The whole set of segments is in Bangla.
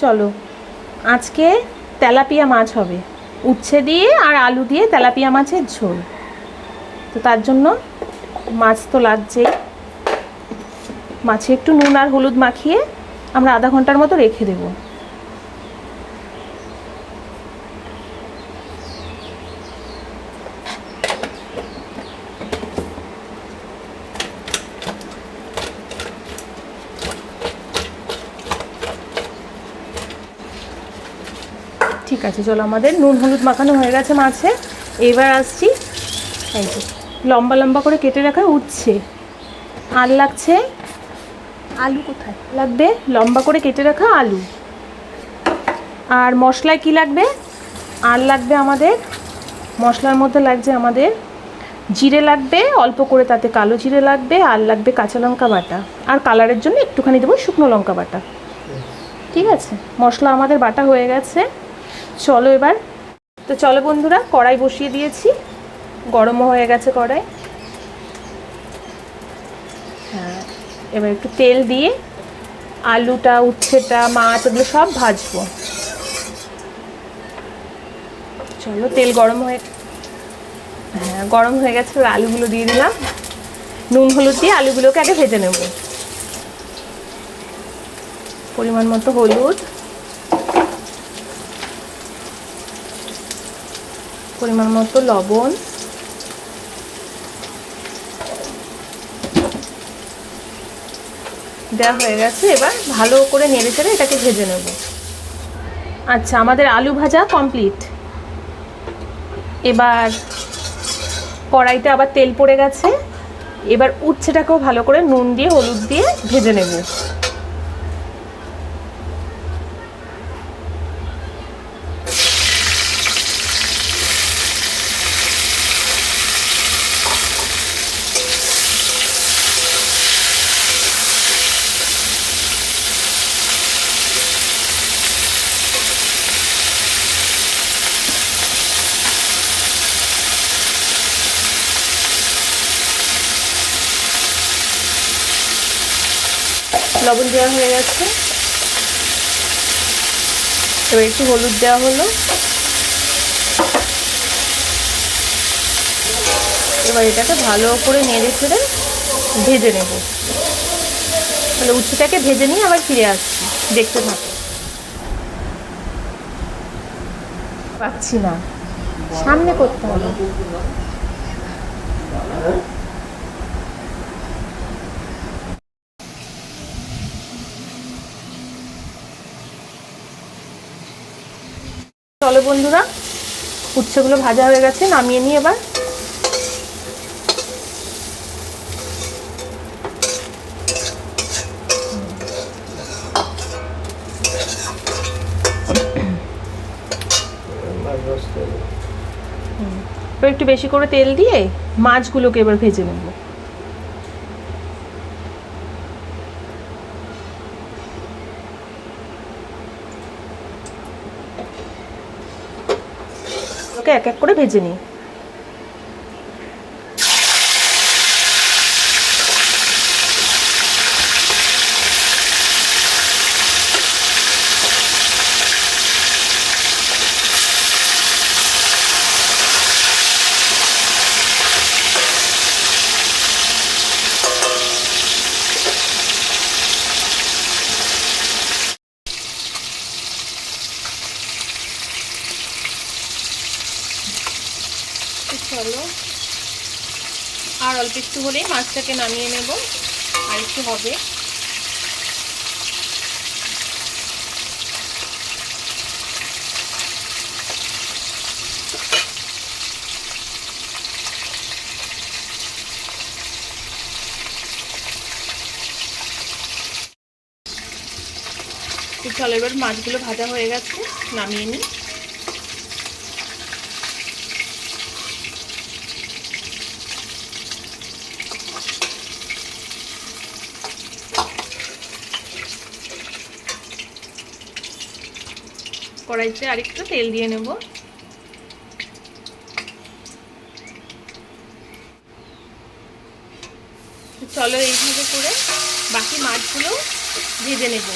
চলো, আজকে তেলাপিয়া মাছ হবে। উচ্ছে দিয়ে আর আলু দিয়ে তেলাপিয়া মাছের ঝোল। তো তার জন্য মাছ তো লাগছেই। মাছে একটু নুন আর হলুদ মাখিয়ে আমরা আধা ঘণ্টার মতো রেখে দেবো। ঠিক আছে, চলো আমাদের। নুন, হলুদ মাখানো হয়ে গেছে মাছে। এবার আসছি। এই যে, লম্বা লম্বা করে কেটে রাখা উচ্ছে। আর লাগছে আলু কোথায়? লাগবে লম্বা করে কেটে রাখা আলু। আর মশলায় কি লাগবে? আর লাগবে আমাদের, মশলার মধ্যে লাগছে আমাদের জিরে লাগবে, অল্প করে তাতে কালো জিরে লাগবে, আর লাগবে কাঁচা লঙ্কা বাটা। আর কালারের জন্য একটুখানি দেবো শুকনো লঙ্কা বাটা। ঠিক আছে? মশলা আমাদের বাটা হয়ে গেছে। চলো এবার। তো চলো বন্ধুরা, কড়াই বসিয়ে দিয়েছি। গরমও হয়ে গেছে কড়াই। হ্যাঁ এবার একটু তেল দিয়ে আলুটা, উচ্ছেটা, মাছ, এগুলো সব ভাজবো। চলো, তেল গরম হয়ে হ্যাঁ গরম হয়ে গেছে আলুগুলো দিয়ে দিলাম। নুন, হলুদ দিয়ে আলুগুলোকে আগে ভেজে নেব। পরিমাণ মতো হলুদ। পরিমাণ মতো লবণ। দেওয়া হয়ে গেছে, এবার ভালো করে নেড়ে চেড়ে এটাকে ভেজে নেব। আচ্ছা আমাদের আলু ভাজা কমপ্লিট এবার কড়াইতে আবার তেল পড়ে গেছে। এবার উচ্ছেটাকেও ভালো করে নুন দিয়ে, হলুদ দিয়ে ভেজে নেব। লবণ দেওয়া হয়ে গেছে। এবার একটু হলুদ দেওয়া হলো। এবার এটাকে ভালো করে নেড়ে ছেড়ে ভেজে নেব। তাহলে উচ্ছেটাকে ভেজে নিয়ে আবার ফিরে আসছি। দেখতে থাকো। পাচ্ছি না। সামনে করতে হবে। চলো বন্ধুরা উচ্ছেগুলো ভাজা হয়ে গেছে নামিয়ে নিই এবার একটু বেশি করে তেল দিয়ে মাছগুলোকে এবার ভেজে নেব। এক এক করে ভেজে নিই। চলো আর অল্প একটু হলেই মাছটাকে নামিয়ে নেব, আর একটু হবে। চলো এবার মাছগুলো ভাজা হয়ে গেছে, নামিয়ে নিই। কড়াইতে আরেকটু তেল দিয়ে নেব। চলো এইভাবে করে বাকি মাছগুলো ভেজে নেব।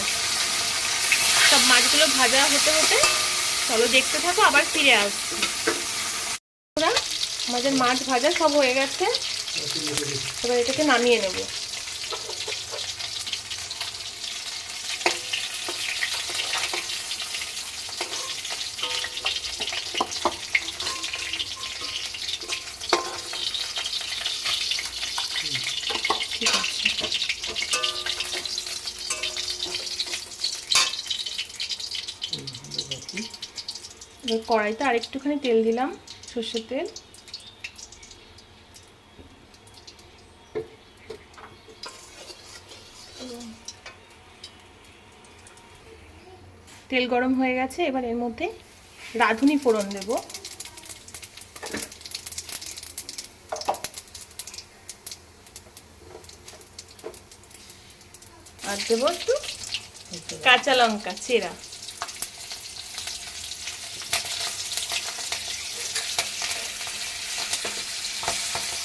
সব মাছগুলো ভাজা হতে হতে চলো দেখতে থাকো, আবার ফিরে আসছি। আমাদের মাছ ভাজা সব হয়ে গেছে। এবার এটাকে নামিয়ে নেব ঠিক আছে এবার কড়াইতে আরেকটুখানি তেল দিলাম, সর্ষের তেল। তেল গরম হয়ে গেছে, এবার এর মধ্যে রাঁধুনি ফোড়ন দেব। আর দেবো একটু কাঁচা লঙ্কা, চেরা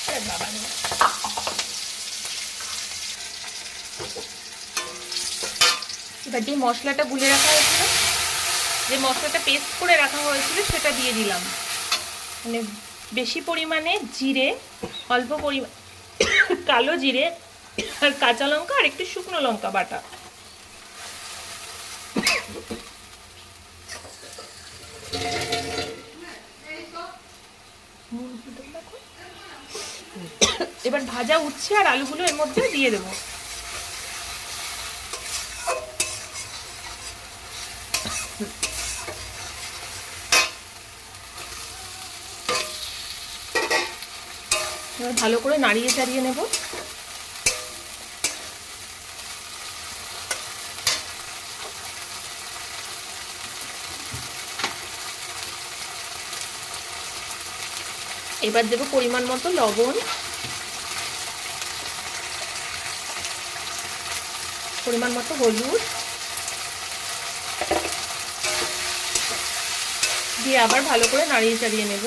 আরে বাবা রে। এবার যে মশলাটা গুলে রাখা হয়েছিল, যে মশলাটা পেস্ট করে রাখা হয়েছিল, সেটা দিয়ে দিলাম। মানে বেশি পরিমাণে জিরে, অল্প পরিমাণ কালো জিরে, আর কাঁচা লঙ্কা, আর একটু শুকনো লঙ্কা বাটা। এবার ভাজা উচ্ছে আর আলুগুলো এর মধ্যে দিয়ে দেবো। এবার ভালো করে নাড়িয়ে চাড়িয়ে নেব। এবার দেবো পরিমাণ মতো লবণ। পরিমাণ মতো হলুদ। দিয়ে আবার ভালো করে নাড়িয়ে চাড়িয়ে নেব।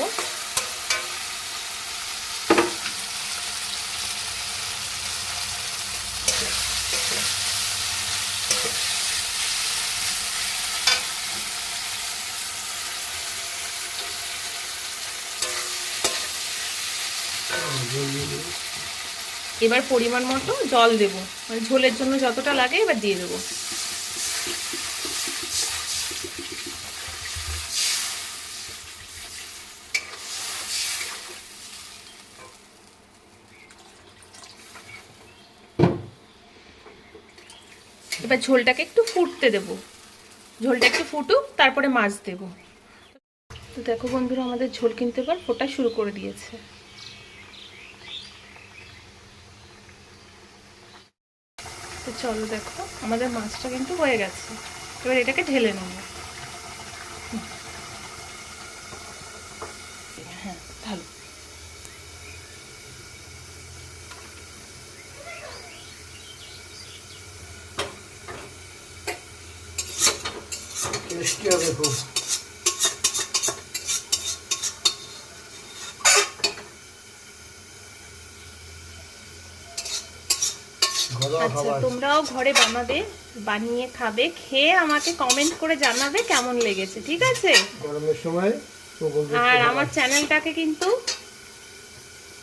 এবার পরিমাণ মতো জল দেব। মানে ঝোলের জন্য যতটা লাগে এবার দিয়ে দেবো। এবার ঝোলটাকে একটু ফুটতে দেব। ঝোলটা একটু ফুটুক, তারপরে মাছ দেব। তো দেখো বন্ধুরা, আমাদের ঝোল কিনতে পার ফোটা শুরু করে দিয়েছে। চলো দেখো। আমাদের মাছটা কিন্তু হয়ে গেছে। এবার এটাকে ঢেলে নেব। হ্যাঁ ভালো। টেস্টি হবে খুব। আচ্ছা তোমরাও ঘরে বানাবে বানিয়ে খাবে খেয়ে আমাকে কমেন্ট করে জানাবে কেমন লেগেছে ঠিক আছে? গরমের সময় আর আমার চ্যানেলটাকে কিন্তু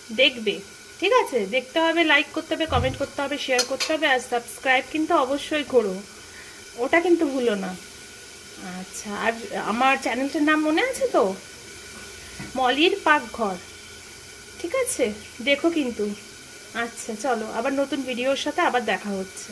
দেখবে ঠিক আছে? দেখতে হবে লাইক করতে হবে কমেন্ট করতে হবে শেয়ার করতে হবে আর সাবস্ক্রাইব কিন্তু অবশ্যই করো। ওটা কিন্তু ভুলো না। আচ্ছা আর আমার চ্যানেলটার নাম মনে আছে তো? মলির পাকঘর ঠিক আছে? দেখো কিন্তু। আচ্ছা চলো আবার নতুন ভিডিওর সাথে আবার দেখা হচ্ছে।